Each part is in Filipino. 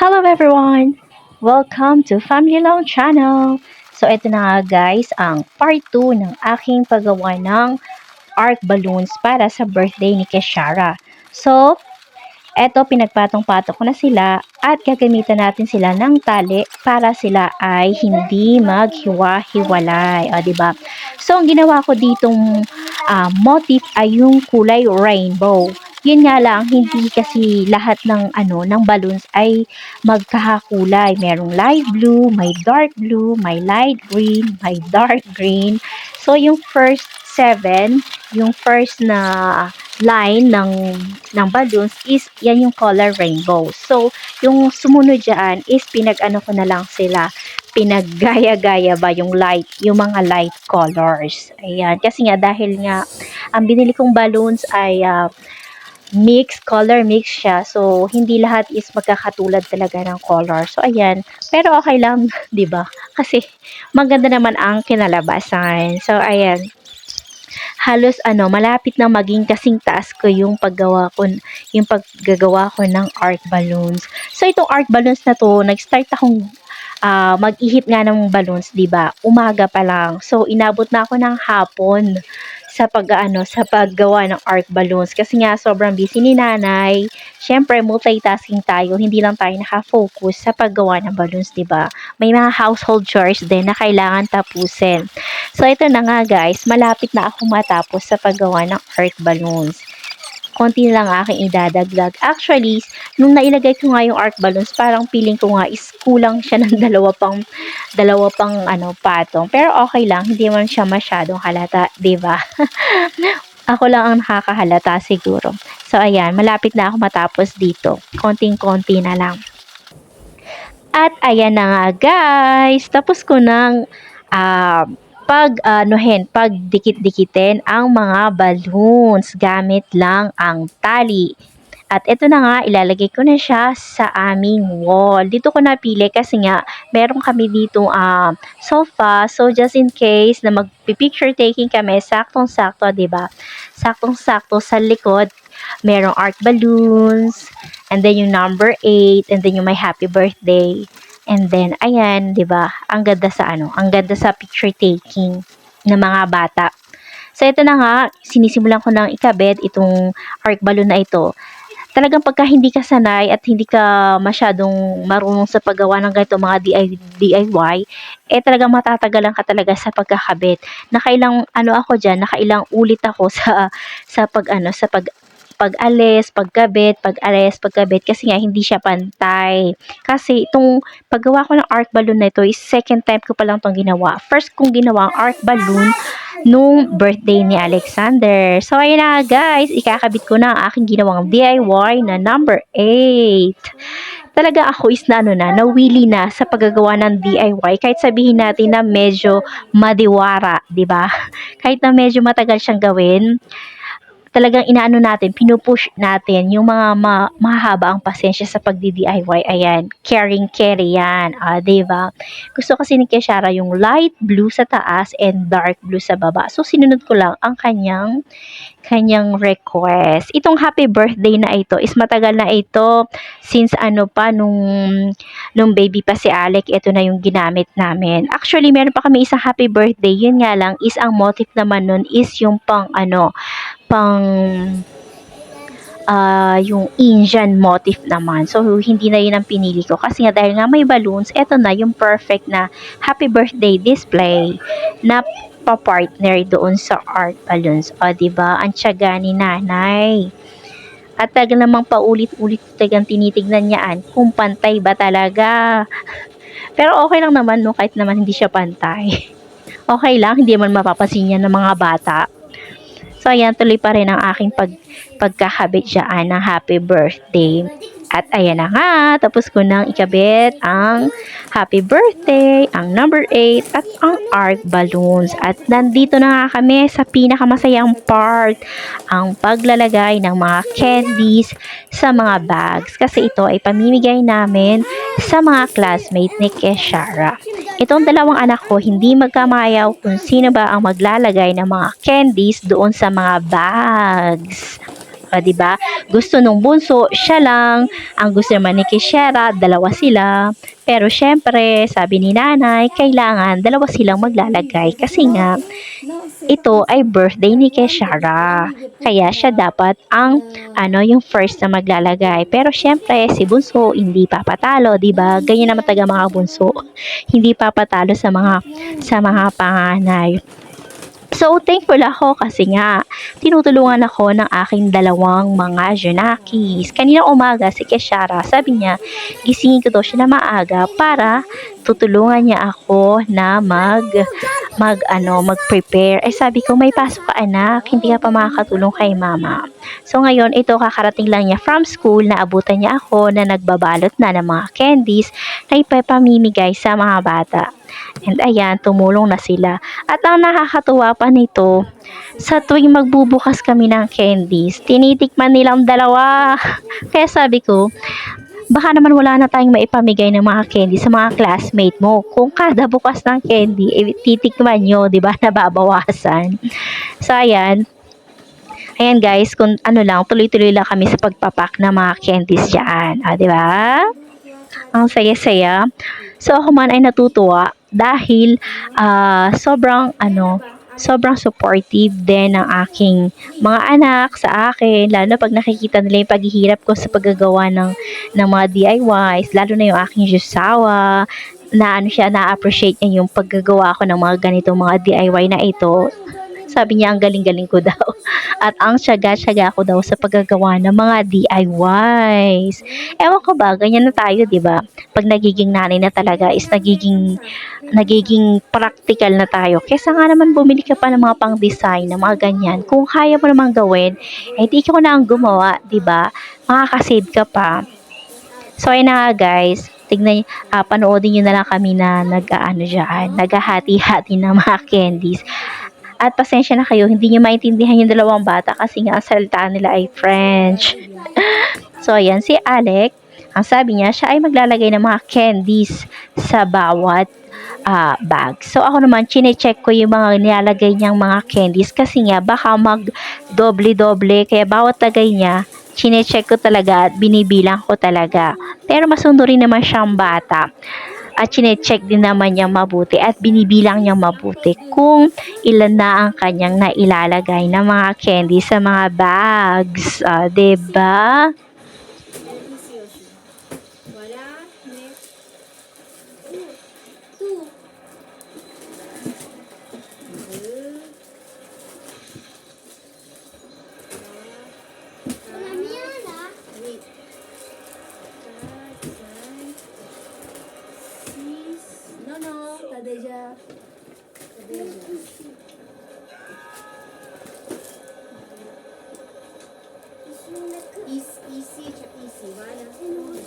Hello everyone! Welcome to Family Long Channel! So ito na nga guys ang part 2 ng aking paggawa ng art balloons para sa birthday ni Keshara. So, eto pinagpatong-patong ko na sila at gagamitan natin sila ng tali para sila ay hindi maghiwa-hiwalay. O, diba? So, ang ginawa ko ditong ah, motif ay yung kulay rainbow. Yun nga lang, hindi kasi lahat ng ano ng balloons ay magkakakulay. Merong light blue, may dark blue, may light green, may dark green. So, yung first seven, yung first na line ng ng balloons is yan yung color rainbow. So, yung sumunod dyan is pinag-ano ko na lang sila, pinaggaya-gaya ba yung light, yung mga light colors. Ayan, kasi nga dahil nga ang binili kong balloons ay ah, mix, color mix siya. So, hindi lahat is magkakatulad talaga ng color. So, ayan. Pero okay lang, ba? Kasi maganda naman ang kinalabasan. So, ayan. Halos ano, malapit na maging kasing taas ko yung paggawa ko, yung paggagawa ko ng art balloons. So, itong art balloons na to, nag-start akong ah, mag-ihip nga ng balloons, 'di ba? Umaga pa lang. So, inabot na ako ng hapon sa pag-ano, sa paggawa ng art balloons kasi nga sobrang busy ni nanay. Syempre, multitasking tayo, hindi lang tayo naka-focus sa paggawa ng balloons, 'di ba? May mga household chores din na kailangan tapusin. So ito na nga guys, malapit na ako matapos sa paggawa ng art balloons. Konti na lang aking idadagdag. Actually, nung nailagay ko nga yung art balloons, parang feeling ko nga is kulang siya ng dalawa pang dalawa pang ano patong. Pero okay lang, hindi man siya masyadong halata, ba? ako lang ang nakakahalata siguro. So ayan, malapit na ako matapos dito. Konting-konti na lang. At ayan na nga guys, tapos ko ng ah, pag anuhin, pag dikit-dikitin ang mga balloons gamit lang ang tali. At ito na nga, ilalagay ko na siya sa aming wall. Dito ko napili kasi nga, meron kami dito um, sofa. So, just in case na mag-picture taking kami, saktong-sakto, ba Saktong-sakto sa likod, merong art balloons, and then yung number 8, and then yung my happy birthday. And then, ayan, 'di ba Ang ganda sa ano, ang ganda sa picture taking ng mga bata. So, ito na nga, sinisimulan ko ng ikabit itong art balloon na ito talagang pagka hindi ka sanay at hindi ka masyadong marunong sa paggawa ng ganito mga DIY, eh talagang matatagalan ka talaga sa pagkakabit. Nakailang ano ako diyan, nakailang ulit ako sa sa pag ano, sa pag pag-alis, pagkabit, pag-alis, pagkabit kasi nga hindi siya pantay. Kasi itong paggawa ko ng art balloon na ito is second time ko pa lang itong ginawa. First kong ginawa ang art balloon nung birthday ni Alexander. So, ayun na guys, ikakabit ko na ang aking ginawang DIY na number 8 talaga ako is na ano na, nawili na sa paggagawa ng DIY kahit sabihin natin na medyo madiwara, 'di ba? Kahit na medyo matagal siyang gawin, talagang inaano natin, pinupush natin yung mga ma mahaba ang pasensya sa pagdi-DIY. Ayan, caring carry yan. Ah, diba? Gusto kasi ni Keshara yung light blue sa taas and dark blue sa baba. So, sinunod ko lang ang kanyang kanyang request. Itong happy birthday na ito is matagal na ito since ano pa nung nung baby pa si Alec, ito na yung ginamit namin. Actually, meron pa kami isang happy birthday. Yun nga lang is ang motif naman nun is yung pang ano, pang uh, yung Indian motif naman. So, hindi na yun ang pinili ko. Kasi nga, dahil nga may balloons, eto na yung perfect na happy birthday display na pa-partner doon sa art balloons. O, ba diba? Ang tiyaga ni nanay. At talaga namang paulit-ulit talagang tinitignan niyaan kung pantay ba talaga. Pero okay lang naman, no? Kahit naman hindi siya pantay. okay lang, hindi man mapapasin yan ng mga bata. So, ayan, tuloy pa rin ang aking pag, pagkakabit dyan ng happy birthday. At ayan na nga, tapos ko nang ikabit ang happy birthday, ang number 8, at ang art balloons. At nandito na nga kami sa pinakamasayang part, ang paglalagay ng mga candies sa mga bags. Kasi ito ay pamimigay namin sa mga classmate ni Keshara. Itong dalawang anak ko hindi magkamayaw kung sino ba ang maglalagay ng mga candies doon sa mga bags. O, di ba? Gusto nung bunso, siya lang. Ang gusto naman ni Kishera, dalawa sila. Pero syempre, sabi ni nanay, kailangan dalawa silang maglalagay kasi nga, ito ay birthday ni Keshara. Kaya siya dapat ang ano yung first na maglalagay. Pero syempre, si Bunso hindi papatalo, 'di ba? Ganyan naman taga mga bunso. Hindi papatalo sa mga sa mga panganay. So, thankful ako kasi nga, tinutulungan ako ng aking dalawang mga Junakis. Kanina umaga, si Keshara, sabi niya, gisingin ko daw siya na maaga para tutulungan niya ako na mag, mag, ano, mag-prepare. Eh, sabi ko, may pasok ka anak, hindi ka pa makakatulong kay mama. So, ngayon, ito kakarating lang niya from school, naabutan niya ako na nagbabalot na ng mga candies na ipapamimigay sa mga bata. And ayan, tumulong na sila. At ang nakakatuwa pa nito, sa tuwing magbubukas kami ng candies, tinitikman nilang dalawa. Kaya sabi ko, baka naman wala na tayong maipamigay ng mga candy sa mga classmate mo. Kung kada bukas ng candy, eh, titikman nyo, di ba, nababawasan. So, ayan. Ayan guys, kung ano lang, tuloy-tuloy lang kami sa pagpapak ng mga candies dyan. Ah, di ba? Ang saya-saya. So, ako man ay natutuwa dahil ah, sobrang ano, sobrang supportive din ng aking mga anak sa akin, lalo pag nakikita nila yung paghihirap ko sa paggagawa ng, ng mga DIYs, lalo na yung aking jusawa, na ano siya, na-appreciate niya yung paggagawa ko ng mga ganitong mga DIY na ito. Sabi niya, ang galing-galing ko daw. At ang syaga-syaga ko daw sa paggagawa ng mga DIYs. Ewan ko ba, ganyan na tayo, di ba? Pag nagiging nanay na talaga is nagiging nagiging practical na tayo. Kesa nga naman bumili ka pa ng mga pang-design, ng mga ganyan. Kung kaya mo naman gawin, eh di ko na ang gumawa, di ba? Makakasave ka pa. So, ayun na nga guys. Tignan, ah, panoodin nyo na lang kami na nag-ano dyan, naghahati-hati ng mga candies. At pasensya na kayo, hindi nyo maintindihan yung dalawang bata kasi nga ang salita nila ay French. so, ayan, si Alec, ang sabi niya, siya ay maglalagay ng mga candies sa bawat ah, bag. So, ako naman, chine-check ko yung mga nilalagay niyang mga candies kasi nga, baka mag doble-doble. Kaya bawat lagay niya, chine-check ko talaga at binibilang ko talaga. Pero masundo rin naman siyang bata. At chine-check din naman niyang mabuti at binibilang niyang mabuti kung ilan na ang kanyang nailalagay na mga candy sa mga bags. Ah, 'di ba? Voilà, next. Two. Deux. ödeyeceğim. Ödeyeceğim. İyisi, iyisi, çok iyisi. Var.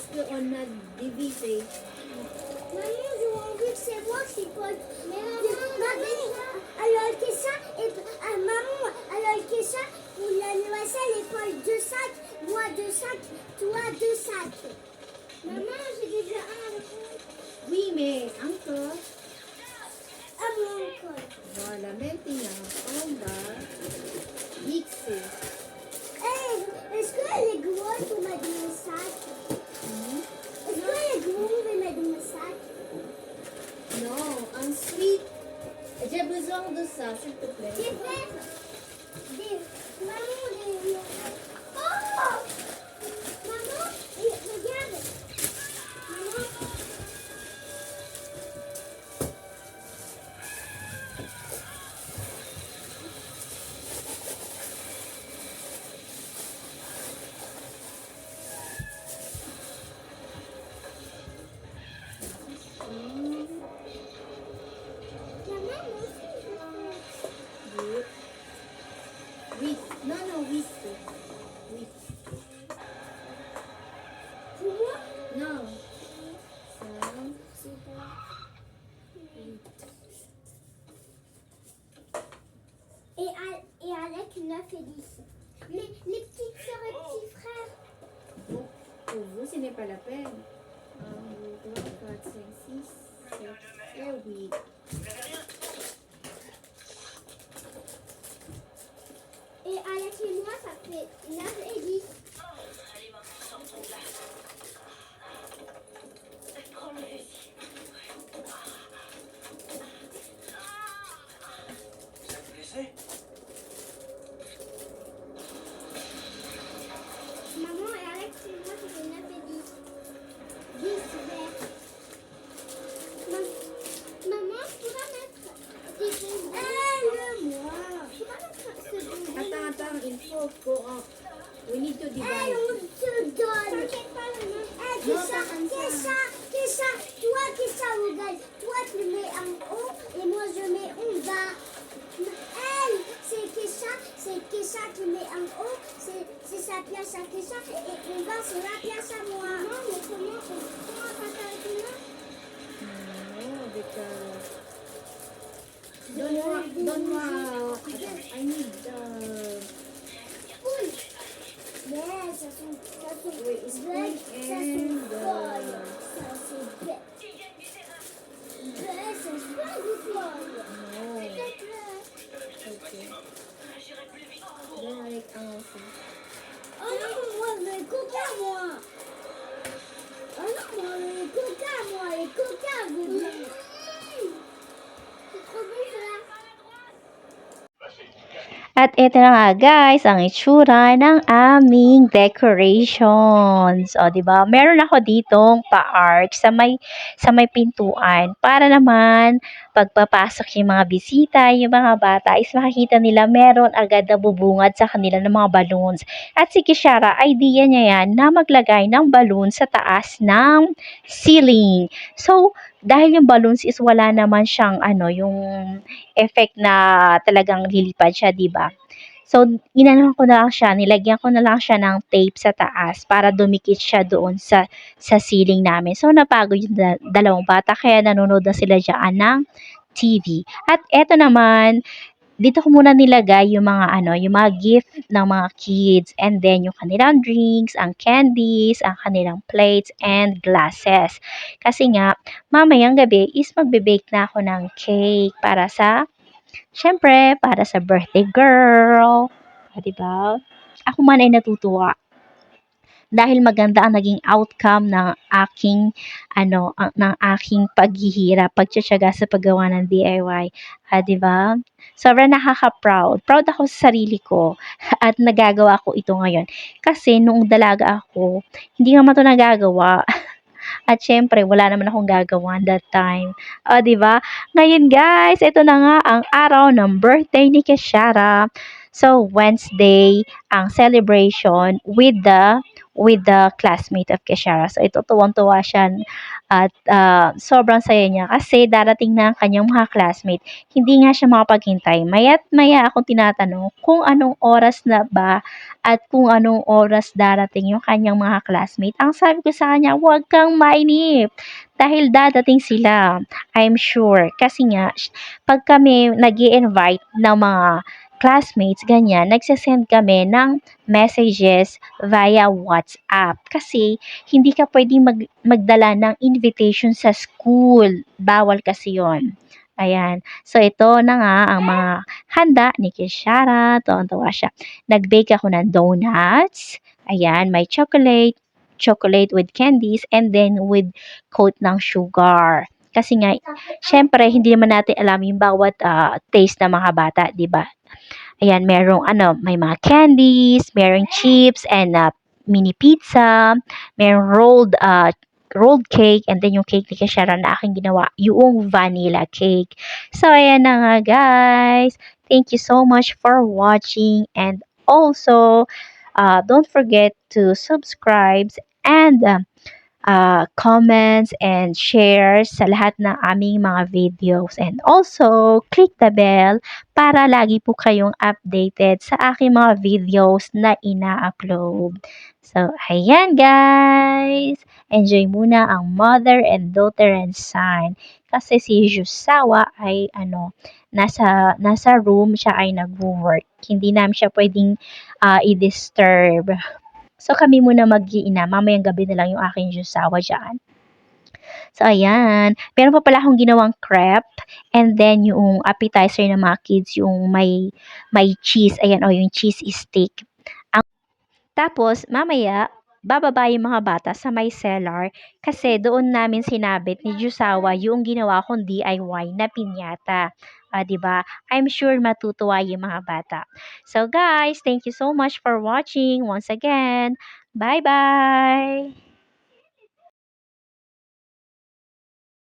Parce qu'on a divisé. Maman, j'ai envie que c'est moi qui. Mais maman, alors que ça, et ah, maman, alors que ça, pour l'anniversaire, il pose deux sacs, moi deux sacs, toi deux sacs. Maman, j'ai déjà un. Oui, mais encore. À mon col. Voilà, maintenant, avec 9 et 10. Mais les petites sœurs et petits frères, Bon, pour vous, ce n'est pas la peine. Un, deux, trois, quatre, cinq, six, sept et huit. et Alex et moi, ça fait 9 et 10. Kesha qui met en haut. C'est sa place à Kesha et en bas, c'est la place à moi. Non, mais comment, comment on passe avec mains Non, avec... euh, Donne-moi... Donne-moi... Attends, I need... euh, Oui. Yeah, ça sont, ça sont Oui, it's pink ça sont euh, folles. Ça, c'est belle. Belle, c'est pas du folle. Non. Ok. Donne avec. Oh non, moi, les. Oh non, moi, les coca, moi, les coca, vous voulez. C'est trop bon, ça. At ito na nga guys, ang itsura ng aming decorations. O, di ba? Meron ako ditong pa-arc sa may, sa may pintuan para naman pagpapasok yung mga bisita, yung mga bata, is makikita nila meron agad na bubungad sa kanila ng mga balloons. At si Kishara, idea niya yan na maglagay ng balloon sa taas ng ceiling. So, dahil yung balloons is wala naman siyang ano, yung effect na talagang lilipad siya, 'di ba? So, inanuhan ko na lang siya, nilagyan ko na lang siya ng tape sa taas para dumikit siya doon sa sa ceiling namin. So, napagod yung da- dalawang bata kaya nanonood na sila diyan ng TV. At eto naman, dito ko muna nilagay yung mga ano, yung mga gift ng mga kids and then yung kanilang drinks, ang candies, ang kanilang plates and glasses. Kasi nga, mamayang gabi is magbe-bake na ako ng cake para sa, syempre, para sa birthday girl. O, diba? Ako man ay natutuwa. Dahil maganda ang naging outcome ng aking, ano, ang- ng aking paghihirap, pagtsatsaga sa paggawa ng DIY. Ha, diba? Sobrang nakaka-proud. Proud ako sa sarili ko at nagagawa ko ito ngayon. Kasi nung dalaga ako, hindi naman ito nagagawa. At syempre, wala naman akong gagawa that time. O, ba? Ngayon, guys, ito na nga ang araw ng birthday ni Keshara. So, Wednesday, ang celebration with the with the classmate of Keshara. So, ito, tuwang-tuwa siya at ah, sobrang saya niya kasi darating na ang kanyang mga classmate. Hindi nga siya makapaghintay. Maya't maya akong tinatanong kung anong oras na ba at kung anong oras darating yung kanyang mga classmate. Ang sabi ko sa kanya, huwag kang mainip dahil dadating sila. I'm sure. Kasi nga, pag kami nag invite ng mga classmates, ganyan, nagsasend kami ng messages via WhatsApp. Kasi, hindi ka pwedeng mag, magdala ng invitation sa school. Bawal kasi yon Ayan. So, ito na nga ang mga handa ni Kishara. Tuwan-tuwa siya. Nag-bake ako ng donuts. Ayan, may chocolate, chocolate with candies, and then with coat ng sugar. Kasi nga, syempre, hindi naman natin alam yung bawat ah, taste ng mga bata, di ba? Ayan, merong ano, may mga candies, merong chips and ah, mini pizza, merong rolled ah, rolled cake, and then yung cake ni Kashara na aking ginawa, yung vanilla cake. So, ayan na nga, guys. Thank you so much for watching and also, uh, don't forget to subscribe and uh, uh, comments and share sa lahat ng aming mga videos. And also, click the bell para lagi po kayong updated sa aking mga videos na ina-upload. So, ayan guys! Enjoy muna ang mother and daughter and son. Kasi si Yusawa ay ano, nasa, nasa room siya ay nag-work. Hindi namin siya pwedeng ah, i-disturb. So, kami muna mag-iina. Mamayang gabi na lang yung aking Yusawa dyan. So, ayan. Meron pa pala akong ginawang crepe. And then, yung appetizer ng mga kids, yung may, may cheese. Ayan, o, yung cheese stick. Ang, tapos, mamaya, bababa yung mga bata sa may cellar kasi doon namin sinabit ni Jusawa yung ginawa kong DIY na pinyata. Ah, 'di ba? I'm sure matutuwa yung mga bata. So guys, thank you so much for watching once again. Bye-bye.